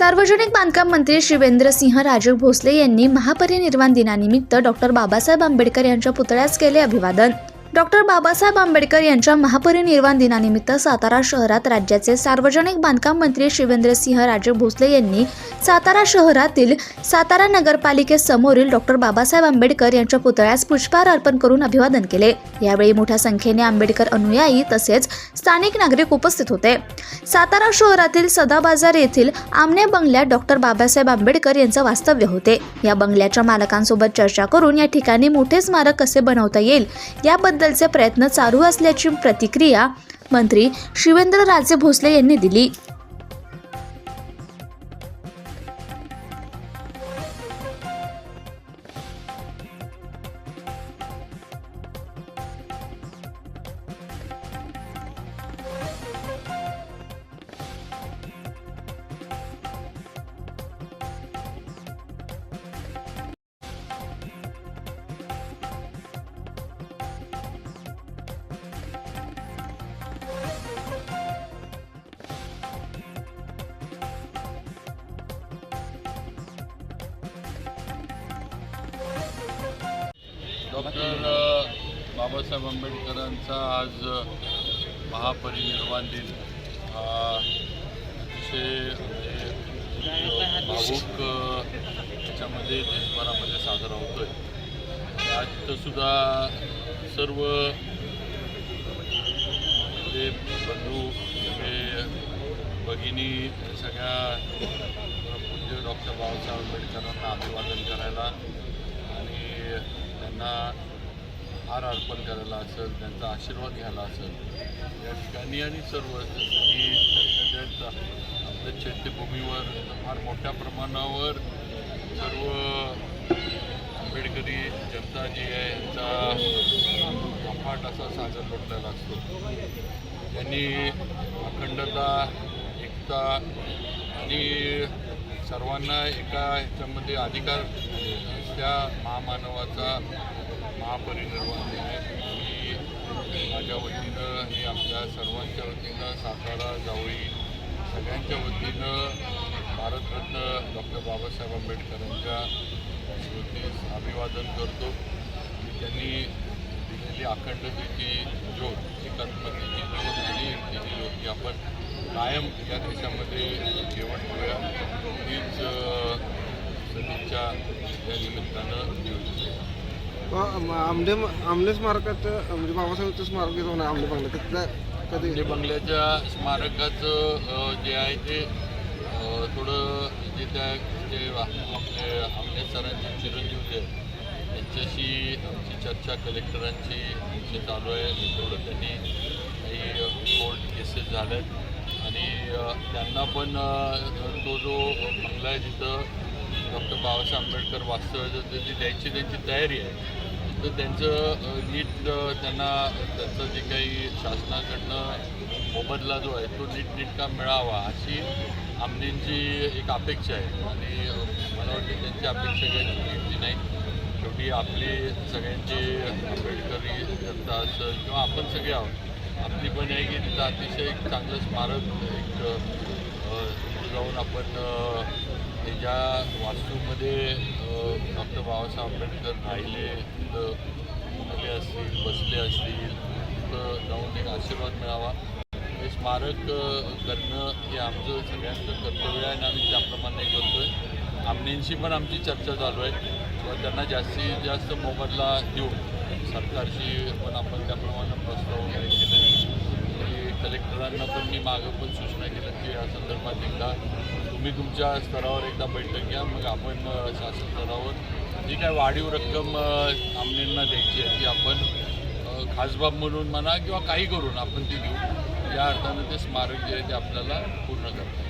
सार्वजनिक बांधकाम मंत्री शिवेंद्रसिंह राजे भोसले यांनी महापरिनिर्वाण दिनानिमित्त डॉक्टर बाबासाहेब आंबेडकर यांच्या पुतळ्यास केले अभिवादन. डॉक्टर बाबासाहेब आंबेडकर यांच्या महापरिनिर्वाण दिनानिमित्त सातारा शहरात राज्याचे सार्वजनिक बांधकाम मंत्री शिवेंद्रसिंह राजे भोसले यांनी सातारा शहरातील सातारा नगरपालिकेसमोरील डॉक्टर बाबासाहेब आंबेडकर यांच्या पुतळ्यास पुष्पहार अर्पण करून अभिवादन केले. यावेळी मोठ्या संख्येने आंबेडकर अनुयायी तसेच स्थानिक नागरिक उपस्थित होते. सातारा शहरातील सदाबाजार येथील आमने बंगल्यात डॉक्टर बाबासाहेब आंबेडकर यांचं वास्तव्य होते. या बंगल्याच्या मालकांसोबत चर्चा करून या ठिकाणी मोठे स्मारक कसे बनवता येईल बदलचे प्रयत्न चालू असल्याची प्रतिक्रिया मंत्री शिवेंद्रराजे भोसले यांनी दिली. डॉक्टर बाबासाहेब आंबेडकरांचा आज महापरिनिर्वाण दिन. हा अतिशय म्हणजे भावूक त्याच्यामध्ये देशभरामध्ये साजरा होतो आहे आज इथंसुद्धा सर्व ते बंधू सगळे भगिनी सगळ्या पूज्य डॉक्टर बाबासाहेब आंबेडकरांना अभिवादन करायला आणि त्यांना हार अर्पण करायला असेल त्यांचा आशीर्वाद घ्यायला असेल या ठिकाणी आणि सर्व त्यांचा आपल्या चैत्यभूमीवर फार मोठ्या प्रमाणावर सर्व आंबेडकरी जनता जी आहे यांचा अफाट असा सागर लोटलेला असतो. त्यांनी अखंडता एकता आणि सर्वांना एका ह्याच्यामध्ये अधिकार माझ्या महामानवाचा महापरिनिर्वाण आहे. मी माझ्या वतीनं आणि आपल्या सर्वांच्या वतीनं सातारा जावळी सगळ्यांच्या वतीनं भारतरत्न डॉक्टर बाबासाहेब आंबेडकरांच्या स्मृतीस अभिवादन करतो. त्यांनी दिलेली अखंडतेची ज्योत एकात्मतेची ज्योत आणि एकतेची ज्योत ही आपण कायम या देशामध्ये जेवण करूया हीच या निमित्तानं. आमदे आमने स्मारकाचं म्हणजे बाबासाहेबांचं स्मारक येतो ना आमने बंगला. कधी? आमटे बंगल्याच्या स्मारकाचं जे आहे ते थोडं जे त्या जे आपले आमने सरांचे चिरंजीव जे त्यांच्याशी आमची चर्चा कलेक्टरांची आमची चालू आहे. थोडं त्यांनी काही कोर्ट केसेस झाल्यात आणि त्यांना पण तो जो बंगला आहे जिथं डॉक्टर बाबासाहेब आंबेडकर वास्तव्य त्यांची द्यायची त्यांची तयारी आहे. तर त्यांचं नीट त्यांना त्यांचं जे काही शासनाकडनं मोबदला जो आहे तो नीट नीटका मिळावा अशी आमनेंची एक अपेक्षा आहे. आणि मला वाटतं त्यांची अपेक्षा काही चुकीची नाही. शेवटी आपली सगळ्यांची आंबेडकरी जनता असेल किंवा आपण सगळे आहोत आपली पण आहे की तिथं अतिशय एक चांगलं स्मारक एक जाऊन आपण अ, ज्या वास्तूमध्ये डॉक्टर बाबासाहेब आंबेडकर राहिले तिथं उठले असतील बसले असतील तिथं जाऊन एक आशीर्वाद मिळावा. हे स्मारक करणं हे आमचं सगळ्यांचं कर्तव्य आहे आणि आम्ही त्याप्रमाणे करतो आहे आमनेंशी पण आमची चर्चा चालू आहे. किंवा त्यांना जास्तीत जास्त मोबदला देऊन सरकारशी पण आपण त्याप्रमाणे प्रस्ताव वगैरे केले. आणि कलेक्टरांना पण मी मागं पण सूचना केल्या की या संदर्भात एकदा तुम्ही तुमच्या स्तरावर एकदा बैठक घ्या मग आपण शासन स्तरावर जी काय वाढीव रक्कम आमनेंना द्यायची आहे ती आपण खासबाब म्हणून म्हणा किंवा काही करून आपण ती घेऊ या अर्थानं ते स्मारक जे आहे ते आपल्याला पूर्ण करतात